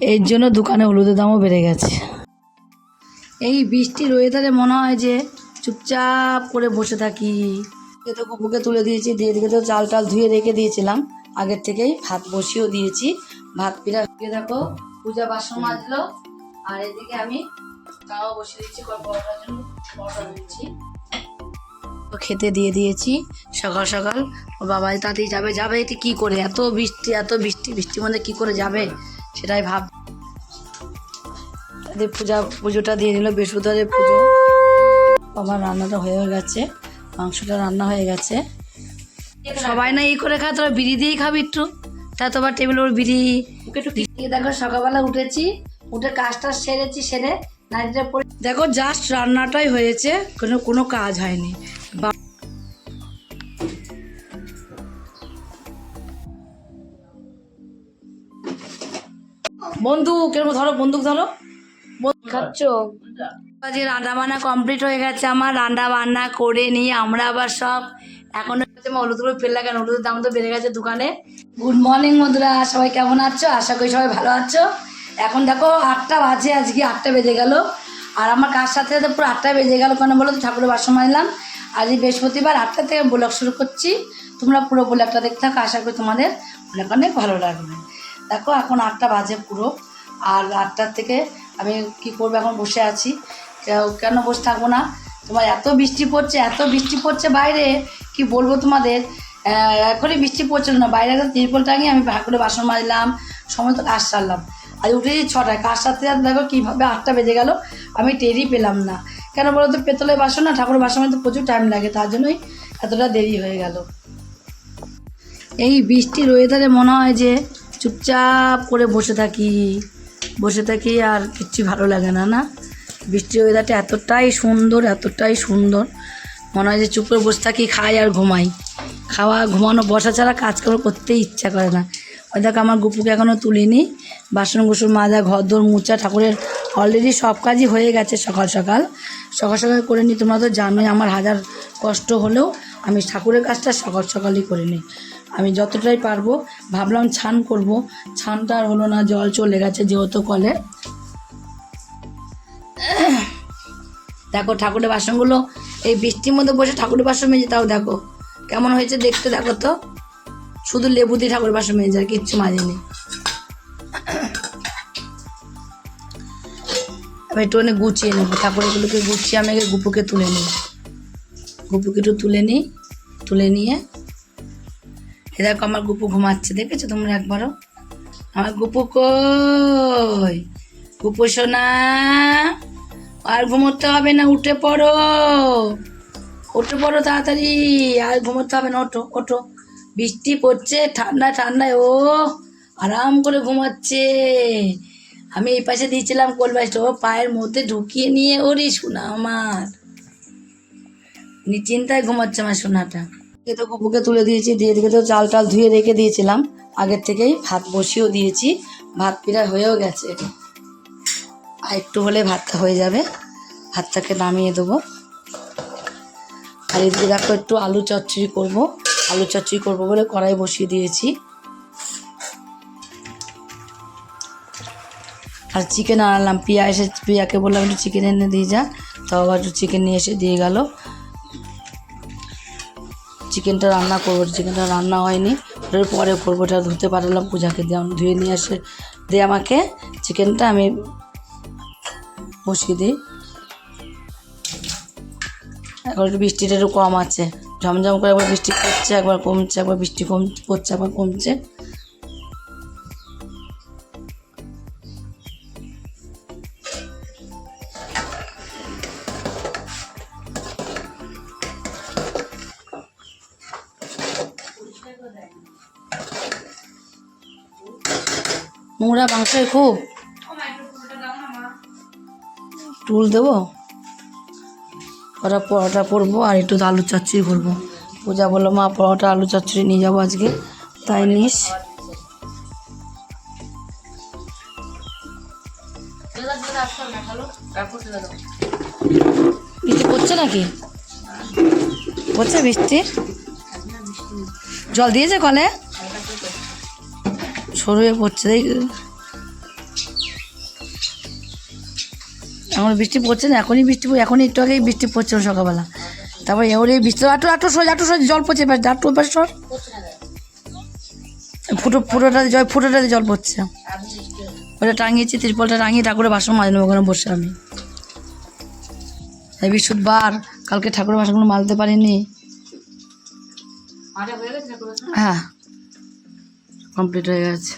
এর জন্য দোকানে হলুদের দামও বেড়ে গেছে। এই বৃষ্টির ওয়েদারে মনে হয় যে চুপচাপ করে বসে থাকি। তো কুকুকে তুলে দিয়েছি, দিয়ে দিকে তো চাল টাল ধুয়ে রেখে দিয়েছিলাম। আগের থেকেই ভাত বসিয়েও দিয়েছি। ভাত পিড়া দিয়ে দেখো, পূজা বাসন মাজলো। আর এদিকে আমি তাও বসিয়ে দিচ্ছি দিচ্ছি। খেতে দিয়ে দিয়েছি সকাল সকাল। ওর বাবা তাতেই যাবে যাবে এটি কী করে? এত বৃষ্টি এত বৃষ্টি, বৃষ্টির মধ্যে কী করে যাবে? সেটাই ভাব। পূজা পুজোটা দিয়ে নিল বৃহস্পতিবারের পুজো। আমার রান্নাটা হয়ে গেছে মাংসটা রান্না হয়ে গেছে। সবাই না এই করে খায় তোরা বিড়ি দিয়েই খাবি একটু। তা তোমার টেবিল ওর বিড়ি। একটু দেখো সকালবেলা উঠেছি উঠে কাজটা সেরেছি সেরে পরে দেখো জাস্ট রান্নাটাই হয়েছে কোনো কোনো কাজ হয়নি। বন্দুক এরকম ধরো বন্দুক ধরো। খাচ্ছ? আজকে রান্না বান্না কমপ্লিট হয়ে গেছে আমার রান্না বান্না করে নিয়ে আমরা আবার সব এখন হচ্ছে আমার হলুদ ফেললা কেন? হলুদের দাম তো বেড়ে গেছে দোকানে। গুড মর্নিং বন্ধুরা সবাই কেমন আছো? আশা করি সবাই ভালো আছো। এখন দেখো আটটা বাজে আজকে আটটা বেজে গেল। আর আমার কাজ সাথে সাথে পুরো আটটা বেজে গেল কেন বলো তো? ঠাকুরের বাসন মারলাম আজ বৃহস্পতিবার আটটা থেকে ব্লগ শুরু করছি। তোমরা পুরো ব্লগটা দেখতে থাকো আশা করি তোমাদের ব্লগ অনেক ভালো লাগবে। দেখো, এখন আটটা বাজে পুরো। আর আটটার থেকে আমি কি করব, এখন বসে আছি। কেন বসে থাকব না? তোমার এত বৃষ্টি পড়ছে, এত বৃষ্টি পড়ছে বাইরে, কি বলব তোমাদের? এখনই বৃষ্টি পড়ছিল না। বাইরে একটা তিরপল টাঙিয়ে আমি ঠাকুরের বাসন মাজলাম সমস্ত কাজ সারলাম। আজ উঠেছি ছটায়, কাজ সারতে সারতে দেখো কীভাবে আটটা বেজে গেল, আমি টেরই পেলাম না। কেন বলো তো পেতলের বাসন না ঠাকুরের বাসন তো প্রচুর টাইম লাগে, তার জন্যই এতটা দেরি হয়ে গেল। এই বৃষ্টির ওয়েদারে মনে হয় যে চুপচাপ করে বসে থাকি। বসে থাকি আর কিচ্ছু ভালো লাগে না না? বৃষ্টির ওয়েদারটা এতটাই সুন্দর এতটাই সুন্দর। মনে হয় যে চুপ করে বসে থাকি, খাই আর ঘুমাই। খাওয়া, ঘুমানো, বসা ছাড়া কাজকর্ম করতেই ইচ্ছা করে না। ওই দেখো, আমার গুপুকে এখনও তুলিনি। বাসন কুসন মাজা ঘর দোর মুচা ঠাকুরের অলরেডি সব কাজই হয়ে গেছে সকাল সকাল। সকাল সকাল করে নিই তোমরা তো জানোই, আমার হাজার কষ্ট হলেও আমি ঠাকুরের কাজটা সকাল সকালই করে নিই। আমি যতটাই পারব, ভাবলাম ছান করব। ছানটা আর হলো না, জল চলে গেছে যেহেতু কলে। দেখো, ঠাকুরের বাসনগুলো, এই বৃষ্টির মধ্যে বসে ঠাকুরের বাসন মেজে তাও দেখো। কেমন হয়েছে দেখতে, দেখো তো। শুধু লেবু দিয়ে ঠাকুরের বাসন মেজে, আর কিচ্ছু মাজেনি। আমি একটু অনেক গুছিয়ে নেব। ঠাকুরগুলোকে গুছিয়ে, আমি গুপুকে তুলে নিই। গুপুকে একটু তুলে নিই, তুলে নিয়ে এ দেখো আমার গুপু ঘুমাচ্ছে, দেখেছ তোমরা একবারও? আমার গুপু কই? গুপু সোনা, আর ঘুমোতে হবে না, উঠে পড়ো। উঠে পড়ো তাড়াতাড়ি, আর ঘুমোতে হবে না, ওঠো ওঠো। বৃষ্টি পড়ছে ঠান্ডা ঠান্ডায়, ও আরাম করে ঘুমাচ্ছে। আমি এই পাশে দিয়েছিলাম কোলবাসটা ও পায়ের মধ্যে ঢুকিয়ে নিয়ে ওরে শোনা আমার। চিন্তায় ঘুমাচ্ছে আমার সোনাটা। তো কুকুকে তুলে দিয়েছি, দিয়ে দিকে তো চাল টাল ধুয়ে রেখে দিয়েছিলাম। আগের থেকেই ভাত বসিয়েও দিয়েছি, ভাত প্রায় হয়েও গেছে। আর একটু হলে ভাতটা হয়ে যাবে, ভাতটাকে নামিয়ে দেবো। আর এদিকে দেখো একটু আলু চচ্চড়ি করব, আলু চচ্চড়ি করব বলে কড়াই বসিয়ে দিয়েছি। আর চিকেন আনলাম পিয়া এসে পিয়াকে বললাম একটু চিকেন এনে দিয়ে যা, তাও আবার একটু চিকেন নিয়ে এসে দিয়ে গেল। চিকেনটা রান্না করব, চিকেনটা রান্না হয়নি। ওটার পরে করব, ওটা ধুতে পারলাম, পূজাকে দিয়ে ধুয়ে নিয়ে আসে, দিয়ে আমাকে চিকেনটা আমি বসিয়ে দিই। এখন একটু বৃষ্টিটা একটু কম আছে, ঝমঝম করে একবার বৃষ্টি পড়ছে, একবার কমছে, একবার বৃষ্টি কম পড়ছে, একবার কমছে। নোংরা মাংসই খুব। টুল দেবো? ওরা পরোটা করব আর একটু আলু চচ্চড়ি করব। পূজা বলল, মা, পরোটা, আলু চচ্চড়ি নিয়ে যাব আজকে। তাই নিস। বৃষ্টি পড়ছে নাকি? পড়ছে বৃষ্টি জল দিয়েছে কলে? সরু হয়ে পড়ছে দেখ এখন বৃষ্টি পড়ছে না এখনই বৃষ্টি পড়- এখনই একটু আগেই বৃষ্টি পড়ছিল সকালবেলা। তারপরে এবারে বৃষ্টি আটু আটু সর আটু সর জল পড়ছে এবার আটু এবার সর। ফুটো ফুটোটা জল ফুটোটাতে জল পড়ছে। ওটা টাঙিয়েছি তিরপলটা টাঙিয়ে ঠাকুরের বাসন নেব ওখানে বসে আমি। এই বৃহস্পতিবার কালকে ঠাকুরের বাসনগুলো মালতে পারিনি। হ্যাঁ। কমপ্লিট হয়ে গেছে।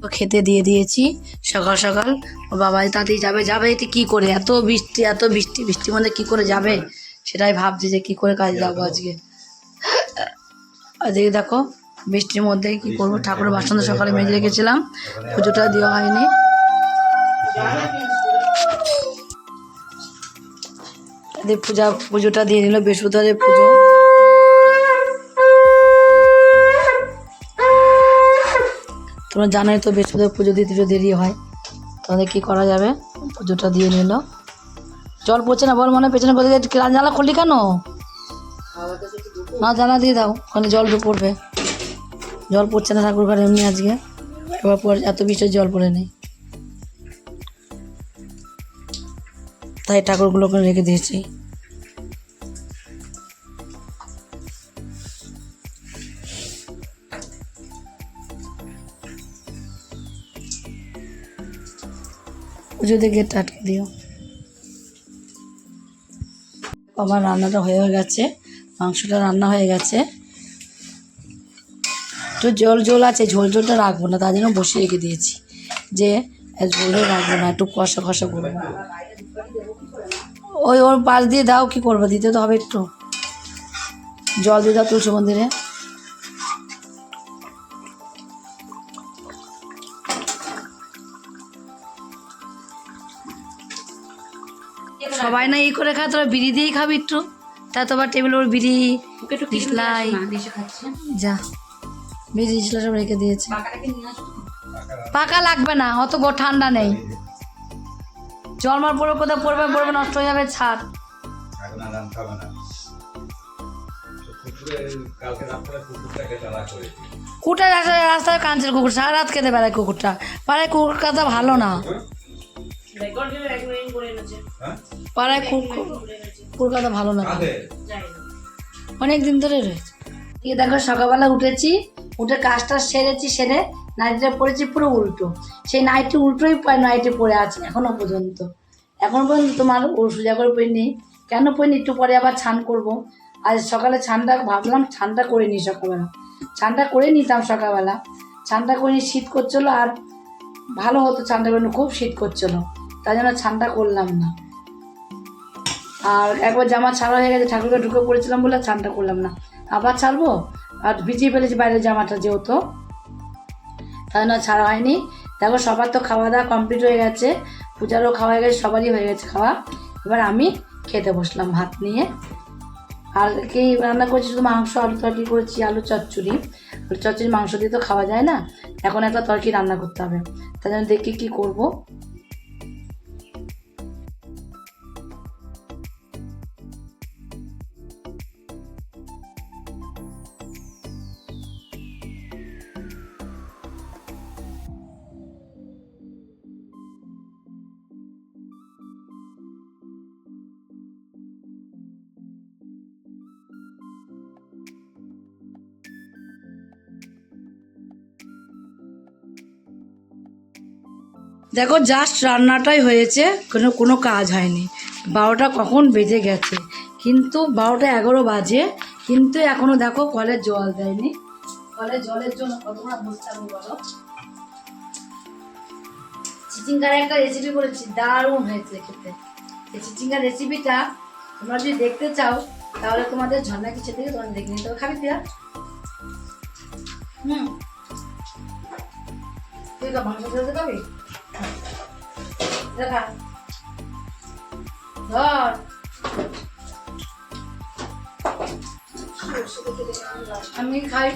তো খেতে দিয়ে দিয়েছি সকাল সকাল। বাবা তাতেই যাবে যাবে এতে কী করে? এত বৃষ্টি এত বৃষ্টি, বৃষ্টির মধ্যে কী করে যাবে? সেটাই ভাবছি যে কী করে কাজে যাব আজকে। আজকে দেখো বৃষ্টির মধ্যে কি করব? ঠাকুরের বাসন সকালে মেজে রেখেছিলাম, পুজোটা দেওয়া হয়নি। পূজা, পুজোটা দিয়ে নিল বৃহস্পতিবারের পুজো। তোমরা জানোই তো বৃহস্পতিবার পুজো দিতে দেরি হয়, তাহলে কী করা যাবে? পুজোটা দিয়ে নিল। জল পড়ছে না, বল মনে পেছনে বলে জানলা খুললি কেন? না জানা দিয়ে দাও, ওখানে জল পড়বে। জল পড়ছে না ঠাকুর ঘরে এমনি আজকে। এবার পর এত বৃষ্টির জল পড়ে নেই। তাই ঠাকুরগুলো ওখানে রেখে দিয়েছি। পুজোতে গেট আটকে দিও। আমার রান্নাটা হয়ে গেছে, মাংসটা রান্না হয়ে গেছে। একটু জল জল আছে, ঝোল ঝোলটা রাখব না, তার জন্য বসিয়ে রেখে দিয়েছি। যে এ ঝোলও রাখব না, একটু কষা কষা করব। ওই ওর পাশ দিয়ে দাও, কি করব? দিতে তো হবে একটু। জল দিয়ে দাও তুলসী মন্দিরে। সবাই না ই করে খায় তোরা বিড়ি দিয়েই খাবি একটু। তা তো আবার টেবিল ওর বিড়ি দিসলাই। যা। বিড়ি দিসলাই সব রেখে দিয়েছে। পাকা লাগবে না অত বড় ঠান্ডা নেই। জলমার পড়ে কোথাও পড়বে পড়বে নষ্ট হয়ে যাবে ছাড়। কুকুরটা রাস্তায় রাস্তায় কাঁচের কুকুর সারা রাত খেতে বেড়ায় কুকুরটা। পাড়ায় কুকুর কাটা ভালো না। পাড়ায় কুকুর কুকুর কাটা ভালো না। কাঁদে অনেক দিন ধরে রয়েছে। এই দেখো সকালবেলা উঠেছি উঠে কাজটা সেরেছি সেরে নাইটিটা পরেছি পুরো উল্টো। সেই নাইটি উল্টোই নাইটি পরে আছে এখনও পর্যন্ত। এখন পর্যন্ত তোমার ও সোজা করে পরিনি কেন পরিনি একটু পরে আবার ছান করব। আজ সকালে ছানটা ভাবলাম ছানটা করে নিই সকালবেলা। ছানটা করে নিতাম সকালবেলা। ছানটা করে নিয়ে শীত করছিল আর ভালো হতো ছানটা করে খুব শীত করছিল। তাই জন্য ছানটা করলাম না। আর একবার জামা ছাড়া হয়ে গেছে, ঠাকুরকে ঢুকে পড়েছিলাম বলে ছানটা করলাম না। আবার ছাড়বো? আর ভিজিয়ে ফেলেছি বাইরের জামাটা যেহেতু। তাই না ছাড়া হয়নি। দেখো, সবার তো খাওয়া দাওয়া কমপ্লিট হয়ে গেছে। পূজারও খাওয়া হয়ে গেছে, সবারই হয়ে গেছে খাওয়া। এবার আমি খেতে বসলাম ভাত নিয়ে। আর কি রান্না করেছি? শুধু মাংস, আলু তরকারি করেছি, আলু চচ্চড়ি। আলু চচ্চড়ি মাংস দিয়ে তো খাওয়া যায় না। এখন একটা তরকারি রান্না করতে হবে। তাই জন্য দেখি কী করব। দেখো জাস্ট রান্নাটাই হয়েছে, কোনো কোনো কাজ হয়নি। বারোটা কখন বেজে গেছে? কিন্তু বারোটা এগারো বাজে, কিন্তু এখনও দেখো কলের জল দেয়নি। কলের জলের জন্য কতবার বসতে হবে বলো? চিচিঙ্গার একটা রেসিপি করেছি দারুণ হয়েছে খেতে। এই চিচিঙ্গার রেসিপিটা তোমরা যদি দেখতে চাও, তাহলে তোমাদের ঝর্ণা কিছু থেকে তোমরা দেখে নিতে খাবি পিয়া হুম। তুই তো মাংস খাবি দেখা। ধর। আমি খাই।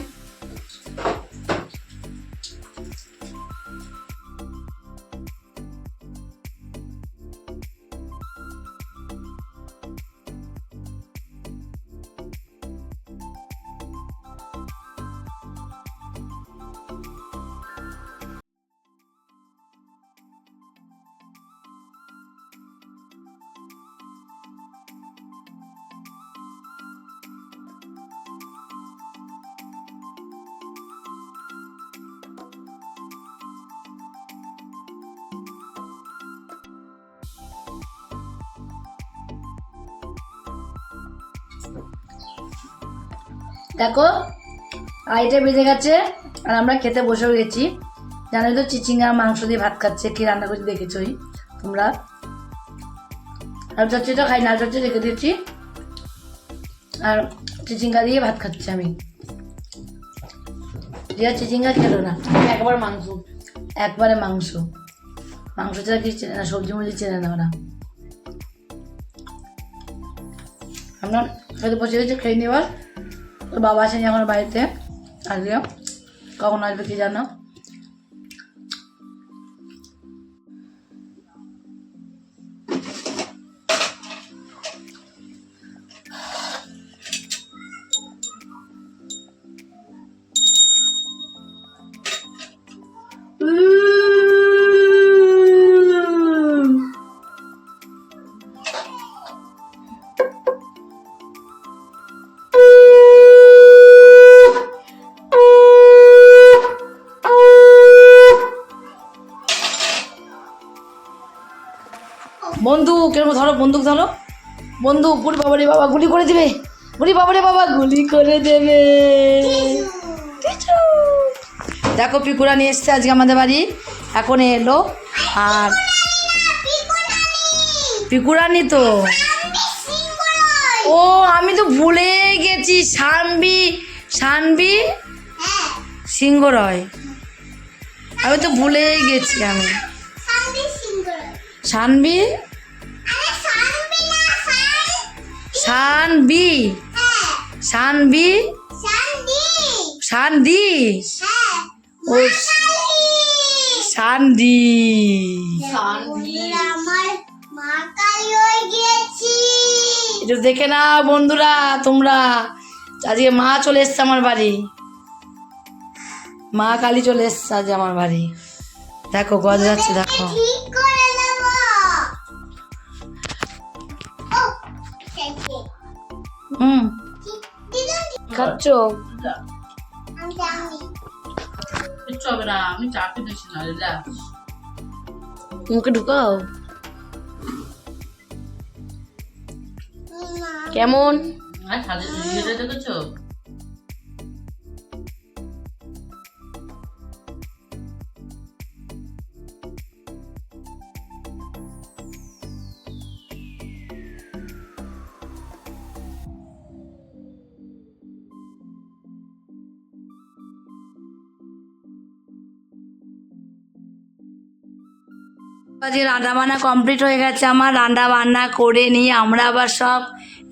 দেখো আইটা বেজে গেছে আর আমরা খেতে বসেও গেছি। জানো তো চিচিঙ্গা মাংস দিয়ে ভাত খাচ্ছে কি রান্না করতে দেখেছোই তোমরা। আর চচ্চড়িটা খাই না চচ্চড়ি রেখে দিয়েছি। আর চিচিঙ্গা দিয়ে ভাত খাচ্ছি আমি। রিয়া চিচিঙ্গা খেলো না। একবার মাংস। একবারে মাংস। মাংস ছাড়া কিছু চেনে না সবজি মবজি চেনে না ওরা। আমরা হয়তো বসে গেছি খেয়ে তোর বাবা আসেনি আমার বাড়িতে। আজকে কখন আসবে কি জানো? বন্দুক এরকম ধরো, বন্দুক ধরো? বন্দুক গুলি বাবা রে বাবা, গুলি করে দেবে। গুলি বাবা রে বাবা, গুলি করে দেবে। দেখো, পিকুরা নিয়ে এসছে আজকে আমাদের বাড়ি। এখন এলো। আর পিকুরানি তো। ও, আমি তো ভুলে গেছি, সানবি সানবি সিংহ রয় আমি তো ভুলেই গেছি আমি। সানবি? সানবি সানবি সানদি ও একটু দেখে না বন্ধুরা তোমরা। আজকে মা চলে এসছে আমার বাড়ি। মা কালী চলে এসছে আজ আমার বাড়ি। দেখো গজ যাচ্ছে দেখো। দিলাম খাচ্ছ? কিচ্ছু হবে না আমি চা খেতেছি না রিল্যাক্স মুখে ঢুকাও। কেমন? আর দেখেছ আজকে রান্না বান্না কমপ্লিট হয়ে গেছে আমার রান্না বান্না করে নিয়ে আমরা আবার সব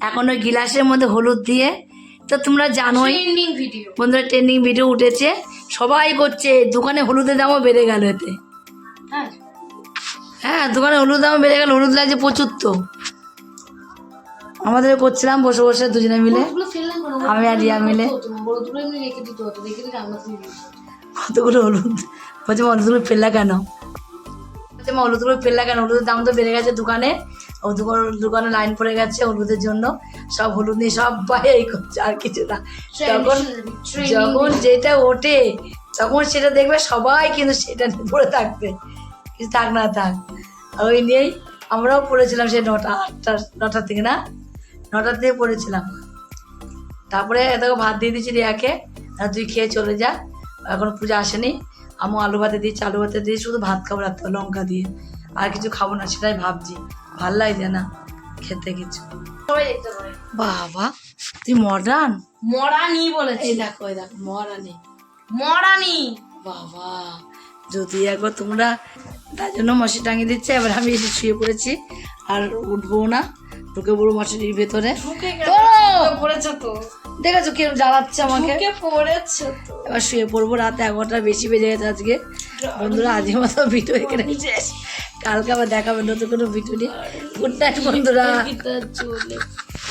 এখন ওই গিলাসের মধ্যে হলুদ দিয়ে তো তোমরা জানোই বন্ধুরা ট্রেন্ডিং ভিডিও উঠেছে সবাই করছে দোকানে হলুদের দামও বেড়ে গেল এতে। হ্যাঁ। হ্যাঁ দোকানে হলুদ দামও বেড়ে গেল হলুদ লাগছে প্রচুর তো। আমাদের করছিলাম বসে বসে দুজনে মিলে। আমি আর রিয়া মিলে। কতগুলো হলুদ? বলছে হলুদগুলো ফেললা কেন? বলছে মা হলুদগুলো ফেললা কেন? হলুদের দাম তো বেড়ে গেছে দোকানে। ও দোকানে লাইন পড়ে গেছে হলুদের জন্য। সব হলুদ নিয়ে সবাই এই করছে আর কিছু না। তখন যখন যেটা ওঠে তখন সেটা দেখবে সবাই কিন্তু সেটা নিয়ে পড়ে থাকবে। কিছু থাক না থাক। ওই নিয়েই আমরাও পড়েছিলাম সেই নটা আটটা নটার থেকে না? নটার থেকে পড়েছিলাম। তারপরে তোকে ভাত দিয়ে দিয়েছি রিয়াকে। আর তুই খেয়ে চলে যা। এখন পূজা আসেনি। আমি আলু ভাতে দিয়েছি আলু ভাতে দিয়ে শুধু ভাত খাব রাত্রে লঙ্কা দিয়ে। আর কিছু খাব না সেটাই ভাবছি। ভালো লাগছে না খেতে কিছু। বাবা তুই মডার্ন? মরানি বলেছি। এই দেখো এই দেখো মহারানি মরানি বাবা যদি একবার তোমরা তার জন্য মশি টাঙিয়ে দিচ্ছে এবার আমি এসে শুয়ে পড়েছি। আর উঠবো না ঢুকে পড়ব মশারির ভেতরে! পড়েছো তো। দেখেছ কেউ জ্বালাচ্ছে আমাকে? পড়েছো এবার শুয়ে পড়ব রাত এগারোটা বেশি বেজে গেছে আজকে। বন্ধুরা আজকের মতো ভিডিও এখানে শেষ কালকে আবার দেখাবেন নতুন কোনো ভিডিও নিয়ে। গুড নাইট বন্ধুরা। চলে